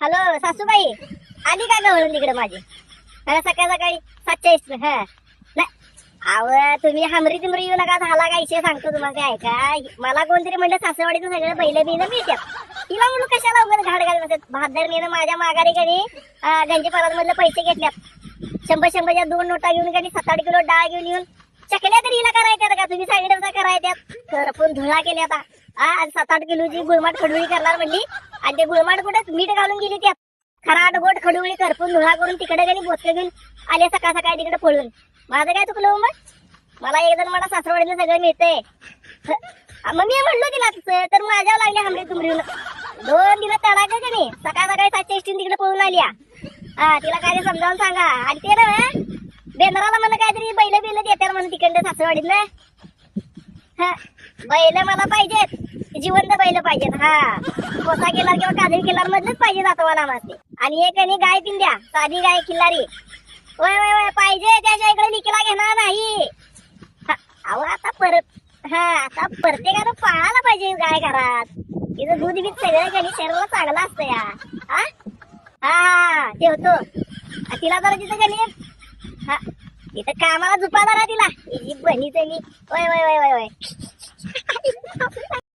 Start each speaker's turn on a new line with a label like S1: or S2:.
S1: Hello सासूबाई. आली का गवळून तिकडे माझी? हा सकाळ सकाळी सातच्या इस हा. नाही. अव तुम्ही हमरी तिमरी येऊ नका झाला का इशे सांगतो तुम्हाला काय का मला कोणतरी म्हणलं सासरवाडीचं सगळं पहिले बिल मिळतात तिला म्हणून कशाला उगाच घाड घालत बसत? भादरनीनं माझ्या माघारी कधी गंजी मधले पैसे घेतल्यात. शंभर शंभरच्या दोन नोटा घेऊन कधी सात आठ किलो डाळ घेऊन येऊन चकल्या तरी हिला करायच्यात का? तुम्ही सांगितलं करायच्यात. तर पण धुळा केल्या आता हा सात आठ किलोची गुळमाट खडुळी करणार म्हणली. आणि ते गुळमाट कुठे? मीठ घालून गेली त्यात खराट गोट खडुळी करपून धुळा करून तिकडे गेली बोचके घेऊन आले सकाळ सकाळी तिकडे पळून. माझं काय चुकलं हो मग? मला एक जण मला सासरवाडीला सगळं मिळतंय. मग मी म्हणलो तिला तर माझ्या लागले हमरे तुमरीहून दोन दिवस तडा का नाही? सकाळ सकाळी सातशे एसटीन तिकडे पळून आल्या. हा. तिला काय समजावून सांगा. आणि ते ना बेंद्राला म्हणलं काहीतरी बैल बिल देतात म्हणून तिकडे सासरवाडीतलं हा बैल मला पाहिजेत. जिवंत बैल पाहिजेत हा. कोसा केला किंवा काजळी केला मधलंच पाहिजे जातो मला मासे आणि एक आणि गाय पिंद्या साधी गाय किल्लारी. वय वय वय पाहिजे त्याच्या इकडे निकला घेणार नाही. हा, अहो आता परत हा आता प्रत्येकानं पाळायला पाहिजे गाय घरात. तिथं दूध बीत सगळं कधी शरीराला चांगलं असतं या. हा? हा ठेवतो तिला जरा तिथं कधी हा तिथं कामाला झुपाला ना तिला. हिची बहिणीचं मी. वय वय वय वय वय.